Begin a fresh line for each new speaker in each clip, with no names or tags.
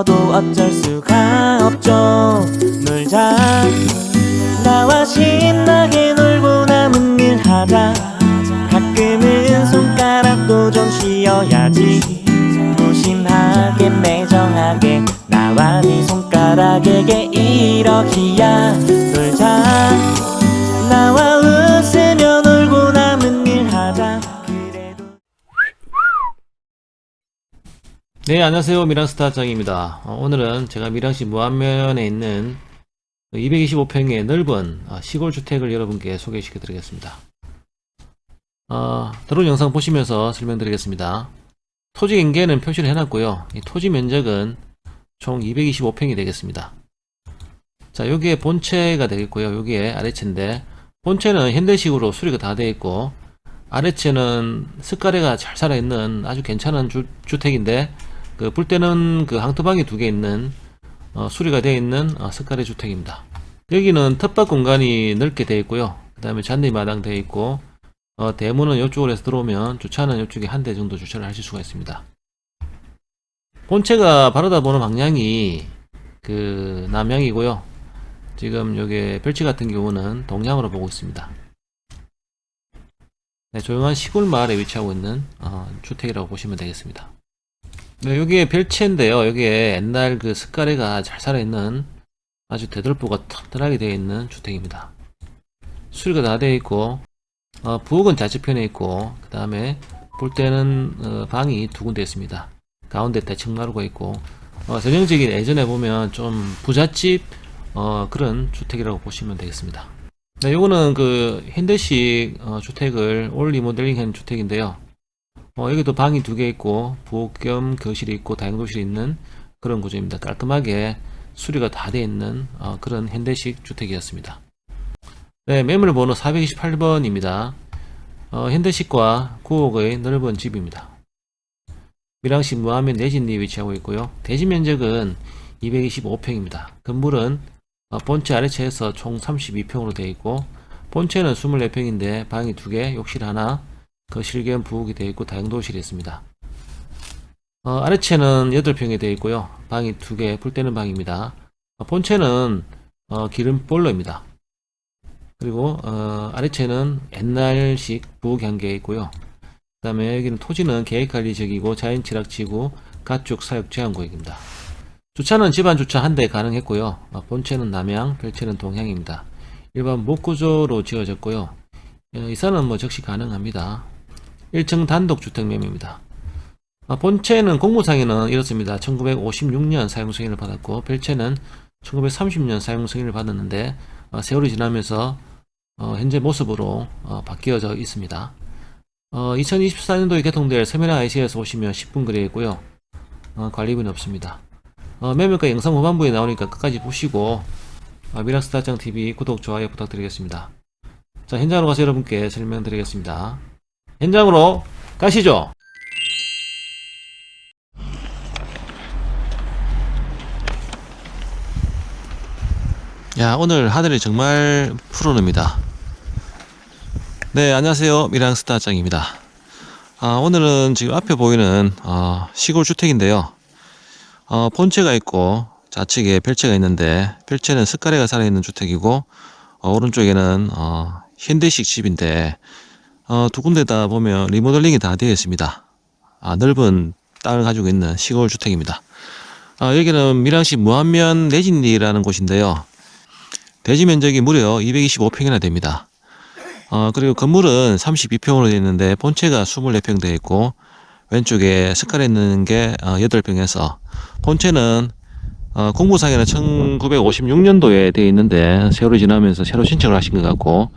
알면서도 어쩔 수가 없죠. 놀자 나와 신나게 놀고 남은 일 하자. 가끔은 손가락도 좀 쉬어야지. 무심하게 매정하게 나와 네 손가락에게 이러기야. 놀자 나와
네, 안녕하세요. 미랑스타 장입니다. 어, 오늘은 제가 미랑시 무안면에 있는 225평의 넓은 어, 시골 주택을 여러분께 소개시켜 드리겠습니다. 어, 들어온 영상 보시면서 설명드리겠습니다. 토지 경계는 표시를 해놨고요. 이 토지 면적은 총 225평이 되겠습니다. 자, 여기에 본체가 되겠고요. 여기에 아래체인데 본체는 현대식으로 수리가 다 되어 있고 아래체는 스카레가 잘 살아있는 아주 괜찮은 주, 주택인데 그불 때는 그 항토방이 두 개 있는 어, 수리가 되어 있는 어, 스카레 주택입니다. 여기는 텃밭 공간이 넓게 되어 있고요. 그 다음에 잔디마당 되어 있고 어, 대문은 이쪽으로 해서 들어오면 주차는 이쪽에 한 대 정도 주차를 하실 수가 있습니다. 본체가 바라다 보는 방향이 그 남향이고요. 지금 여기 벨치 같은 경우는 동향으로 보고 있습니다. 네, 조용한 시골 마을에 위치하고 있는 어, 주택이라고 보시면 되겠습니다. 네, 여기에 벨치인데요. 여기에 옛날 그 스카레가 잘 살아있는 아주 대들보가 튼튼하게 되어 있는 주택입니다. 수리가 다 되어 있고 어, 부엌은 좌측편에 있고 그 다음에 볼 때는 어, 방이 두 군데 있습니다. 가운데 대층 마루가 있고 어, 전형적인 예전에 보면 좀 부잣집 어, 그런 주택이라고 보시면 되겠습니다. 네, 요거는 그 현대식 어, 주택을 올 리모델링한 주택인데요. 어, 여기도 방이 두 개 있고 부엌 겸 거실이 있고 다용도실이 있는 그런 구조입니다. 깔끔하게 수리가 다 되어 있는 어, 그런 현대식 주택이었습니다. 네, 매물 번호 428번입니다. 어, 현대식과 9억의 넓은 집입니다. 밀양시 무하면 내진리에 위치하고 있고요. 대지 면적은 225평입니다. 건물은 어, 본체 아래체에서 총 32평으로 되어 있고 본체는 24평인데 방이 2개, 욕실 하나, 거실 겸 부엌이 되어 있고 다용도실이 있습니다. 어, 아래체는 8평이 되어 있고요. 방이 2개, 불 때는 방입니다. 어, 본체는 어, 기름 볼러입니다. 그리고 어, 아래체는 옛날식 부엌이 한 개 있고요. 그 다음에 여기는 토지는 계획관리적이고 자연취락지구 가축 사육 제한 구역입니다. 주차는 집안 주차 한 대 가능했고요. 어, 본체는 남향, 별체는 동향입니다. 일반 목구조로 지어졌고요. 어, 이사는 뭐 적시 가능합니다. 1층 단독 주택 매매입니다. 아, 본체는 공무상에는 이렇습니다. 1956년 사용 승인을 받았고 별체는 1930년 사용 승인을 받았는데 어, 세월이 지나면서 어, 현재 모습으로 어, 바뀌어져 있습니다. 어, 2024년도에 개통될 서면화 IC에서 오시면 10분 거리에 있고요. 어, 관리비는 없습니다. 어, 매물가 영상 후반부에 나오니까 끝까지 보시고 어, 미라스타장 TV 구독 좋아요 부탁드리겠습니다. 자 현장으로 가서 여러분께 설명드리겠습니다. 현장으로 가시죠. 야 오늘 하늘이 정말 푸르릅니다. 네 안녕하세요 미랑스타장입니다. 아, 오늘은 지금 앞에 보이는 어, 시골 주택인데요. 어, 본체가 있고 좌측에 별채가 있는데 별채는 스카레가 살아있는 주택이고 어, 오른쪽에는 어, 현대식 집인데 어, 두 군데 다 보면 리모델링이 다 되어 있습니다. 아, 넓은 땅을 가지고 있는 시골 주택입니다. 아, 여기는 밀양시 무안면 내진리라는 곳인데요. 대지 면적이 무려 225평이나 됩니다. 어, 그리고 건물은 32평으로 되어 있는데 본체가 24평 되어 있고 왼쪽에 스카레 있는 게 어, 8평에서 본체는 어, 공부상에는 1956년도에 되어 있는데 세월이 지나면서 새로 신청을 하신 것 같고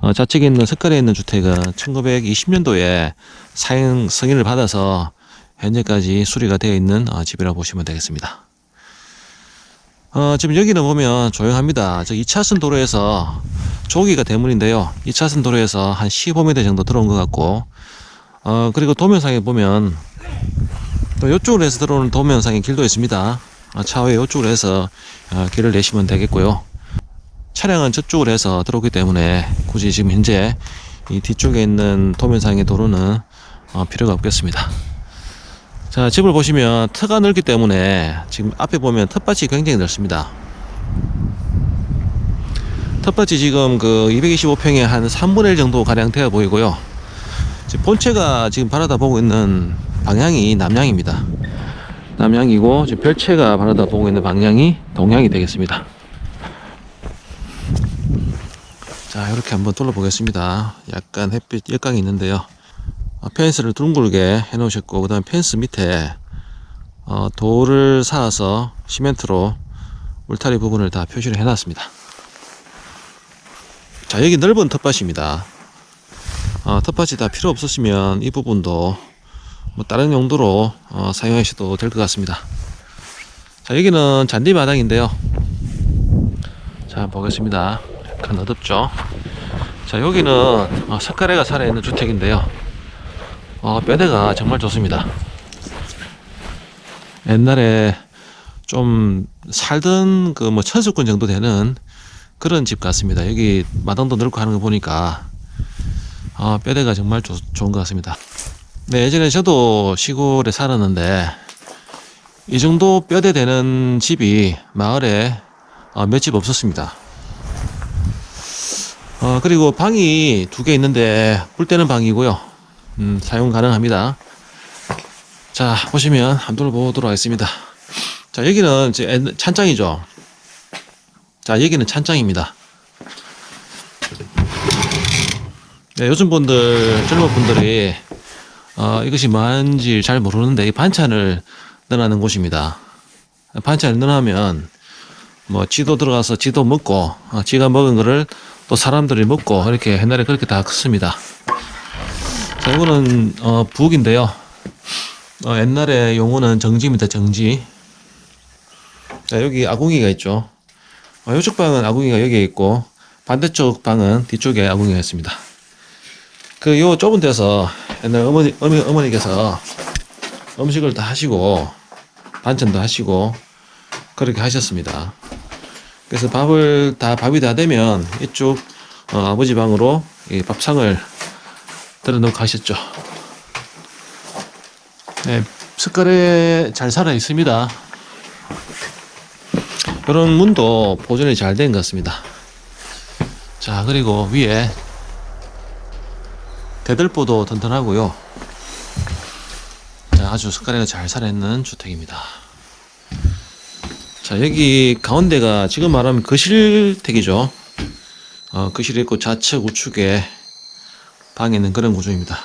어, 좌측에 있는 석가래에 있는 주택은 1920년도에 사용 승인을 받아서 현재까지 수리가 되어 있는 어, 집이라고 보시면 되겠습니다. 어, 지금 여기는 보면 조용합니다. 저 2차선 도로에서 조기가 대문인데요. 2차선 도로에서 한 15m 정도 들어온 것 같고, 어, 그리고 도면상에 보면 또 이쪽으로 해서 들어오는 도면상에 길도 있습니다. 어, 차후에 이쪽으로 해서 어, 길을 내시면 되겠고요. 차량은 저쪽으로 해서 들어오기 때문에 굳이 지금 현재 이 뒤쪽에 있는 도면상의 도로는 어, 필요가 없겠습니다. 자, 집을 보시면 터가 넓기 때문에 지금 앞에 보면 텃밭이 굉장히 넓습니다. 텃밭이 지금 그 225평에 한 3분의 1 정도 가량 되어 보이고요. 본체가 지금 바라다 보고 있는 방향이 남향입니다. 남향이고 지금 별채가 바라다 보고 있는 방향이 동향이 되겠습니다. 자, 이렇게 한번 둘러보겠습니다. 약간 햇빛 역광이 있는데요. 어, 펜스를 둥글게 해 놓으셨고, 그 다음 펜스 밑에, 어, 돌을 쌓아서 시멘트로 울타리 부분을 다 표시를 해 놨습니다. 자, 여기 넓은 텃밭입니다. 어, 텃밭이 다 필요 없으시면 이 부분도 뭐 다른 용도로 어, 사용하셔도 될 것 같습니다. 자, 여기는 잔디 마당인데요. 자, 보겠습니다. 약간 어둡죠? 자, 여기는 어, 석가래가 살아있는 주택인데요. 어, 뼈대가 정말 좋습니다. 옛날에 좀 살던 그 뭐 천수권 정도 되는 그런 집 같습니다. 여기 마당도 넓고 하는 거 보니까 어, 뼈대가 정말 좋, 좋은 것 같습니다. 네, 예전에 저도 시골에 살았는데 이 정도 뼈대 되는 집이 마을에 어, 몇집 없었습니다. 어, 그리고 방이 두 개 있는데 불 때는 방이고요. 음, 사용 가능합니다. 자, 보시면 한번 보도록 하겠습니다. 자, 여기는 찬장이죠. 자, 여기는 찬장입니다. 네, 요즘 분들, 젊은 분들이, 어, 이것이 뭔지 잘 모르는데, 이 반찬을 넣어놓는 곳입니다. 반찬을 넣어놓으면, 뭐, 지도 들어가서 지도 먹고, 어, 지가 먹은 거를 또 사람들이 먹고, 이렇게 옛날에 그렇게 다 컸습니다. 자, 이거는, 어, 부엌인데요. 어, 옛날에 용어는 정지입니다, 정지. 자, 여기 아궁이가 있죠. 어, 이쪽 방은 아궁이가 여기에 있고, 반대쪽 방은 뒤쪽에 아궁이가 있습니다. 그, 요 좁은 데서 옛날 어머니, 어머니, 어머니께서 음식을 다 하시고, 반찬도 하시고, 그렇게 하셨습니다. 그래서 밥을 다, 밥이 다 되면 이쪽, 어, 아버지 방으로 이 밥상을 들어놓고 가셨죠. 네, 습관에 잘 살아 있습니다. 이런 문도 보존이 잘 된 것 같습니다. 자, 그리고 위에 대들보도 튼튼하고요. 자, 아주 습관에 잘 살아있는 주택입니다. 자, 여기 가운데가 지금 말하면 거실택이죠. 어, 거실이 있고 좌측 우측에 방에 있는 그런 구조입니다.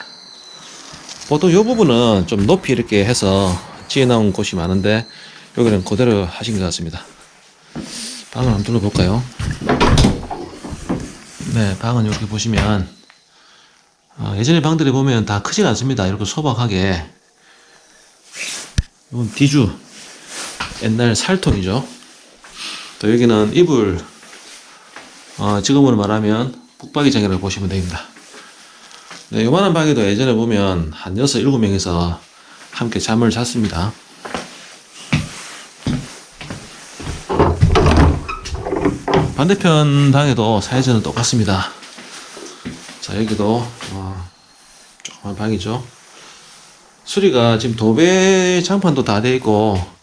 보통 이 부분은 좀 높이 이렇게 해서 지어 나온 곳이 많은데 여기는 그대로 하신 것 같습니다. 방을 한번 둘러볼까요? 네, 방은 여기 보시면 어, 예전에 방들이 보면 다 크지가 않습니다. 이렇게 소박하게 이건 디주 옛날 살통이죠. 또 여기는 이불 어, 지금으로 말하면 북박이장이라고 보시면 됩니다. 네, 요만한 방에도 예전에 보면 한 6, 7명이서 함께 잠을 잤습니다. 반대편 방에도 사이즈는 똑같습니다. 자, 여기도, 어, 조그만 방이죠. 수리가 지금 도배 장판도 다 돼 있고,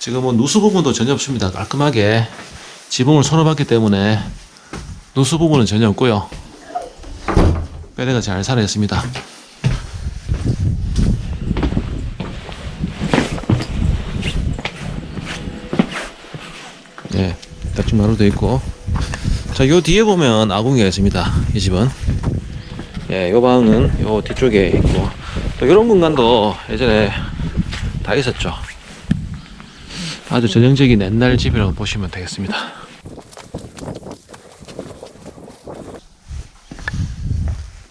지금 뭐 누수 부분도 전혀 없습니다. 깔끔하게 지붕을 손어봤기 때문에 누수 부분은 전혀 없고요. 뼈대가 잘 살아있습니다. 네, 닭집마루도 돼 있고. 자, 요 뒤에 보면 아궁이가 있습니다. 이 집은. 예, 요 방은 요 뒤쪽에 있고. 또 요런 공간도 예전에 다 있었죠. 아주 전형적인 옛날 집이라고 보시면 되겠습니다.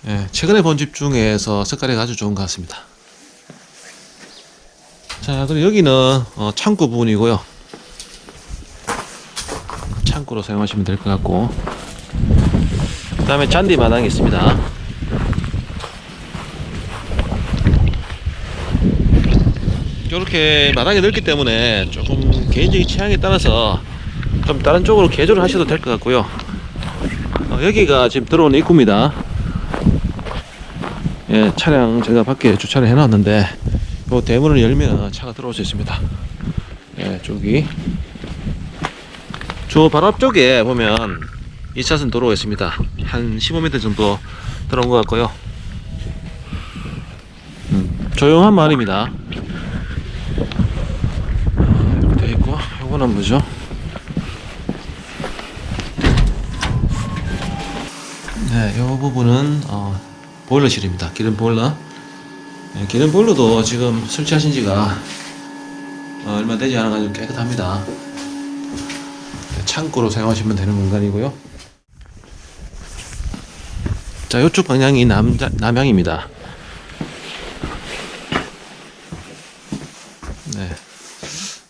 예, 최근에 본 집 중에서 색깔이 아주 좋은 것 같습니다. 자, 그리고 여기는 어, 창고 부분이고요. 창고로 사용하시면 될 것 같고 그 다음에 잔디 마당이 있습니다 이렇게 마당이 넓기 때문에 조금 개인적인 취향에 따라서 좀 다른 쪽으로 개조를 하셔도 될 것 같고요 어, 여기가 지금 들어오는 입구입니다 예, 차량 제가 밖에 주차를 해놨는데 요 대문을 열면 차가 들어올 수 있습니다 예, 저기 저 바로 앞쪽에 보면 2차선 도로가 있습니다. 한 15m 정도 들어온 것 같고요. 음, 조용한 마을입니다. 아, 이렇게 요거는 뭐죠? 네, 요 부분은 어, 보일러실입니다. 기름 보일러. 네, 기름 보일러도 지금 설치하신 지가 어, 얼마 되지 않아가지고 깨끗합니다. 네, 창고로 사용하시면 되는 공간이고요. 자, 이쪽 방향이 남, 남향입니다. 네.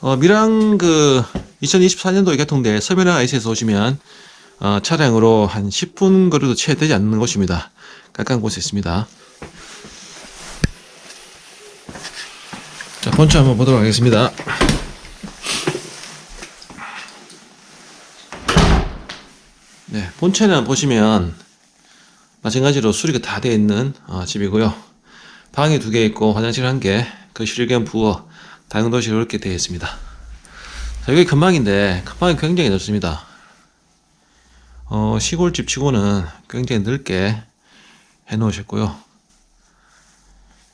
어, 미랑 그 2024년도에 개통된 서면항 IC에서 오시면 어, 차량으로 한 10분 거리도 채 되지 않는 곳입니다. 가까운 곳에 있습니다. 자, 본체 한번 보도록 하겠습니다. 네, 본체는 보시면 마찬가지로 수리가 다 되어 있는 어, 집이고요. 방이 두 개 있고 화장실 한 개, 거실 겸 부엌, 다용도실 이렇게 되어 있습니다. 자, 여기 큰방인데 큰방이 굉장히 넓습니다. 어, 시골집 치고는 굉장히 넓게 해 놓으셨고요.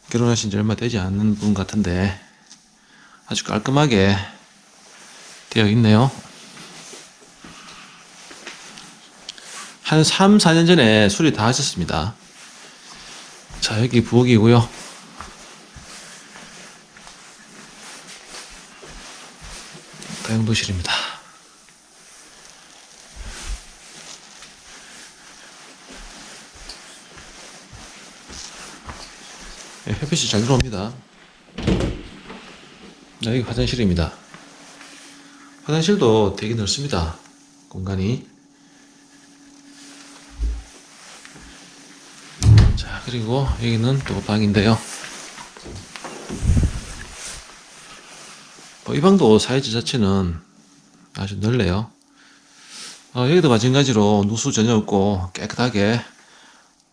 결혼하신 지 얼마 되지 않는 분 같은데 아주 깔끔하게 되어 있네요. 한 3, 4년 전에 수리 다 하셨습니다. 자, 여기 부엌이고요. 다용도실입니다. 네, 햇빛이 잘 들어옵니다. 네, 여기 화장실입니다. 화장실도 되게 넓습니다. 공간이. 자, 그리고 여기는 또 방인데요. 이 방도 사이즈 자체는 아주 넓네요. 어, 여기도 마찬가지로 누수 전혀 없고 깨끗하게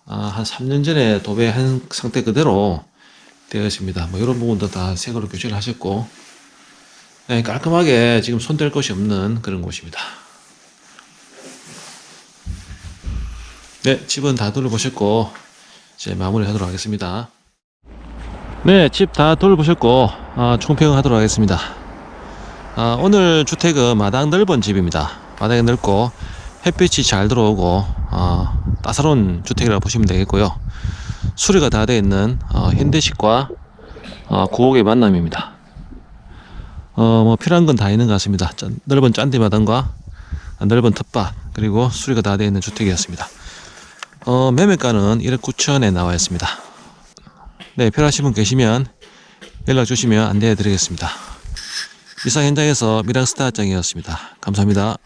아, 한 3년 전에 도배한 상태 그대로 되어 있습니다. 뭐 이런 부분도 다 새거로 교체를 하셨고 네, 깔끔하게 지금 손댈 곳이 없는 그런 곳입니다. 네, 집은 다 둘러보셨고 이제 마무리 하도록 하겠습니다. 네, 집다 둘러보셨고 아, 총평하도록 하겠습니다. 아, 오늘 주택은 마당 넓은 집입니다. 마당이 넓고 햇빛이 잘 들어오고 아, 따사로운 주택이라고 보시면 되겠고요. 수리가 다 되어 있는 어, 현대식과 어, 고옥의 만남입니다. 어, 뭐 필요한 건 다 있는 것 같습니다. 짠- 넓은 짠디 마당과 넓은 텃밭 그리고 수리가 다 되어 있는 주택이었습니다. 어, 매매가는 1억 9천에 나와 있습니다. 네, 필요하신 분 계시면 연락 주시면 안내해 드리겠습니다. 이상 현장에서 미랑스타 장이었습니다. 감사합니다.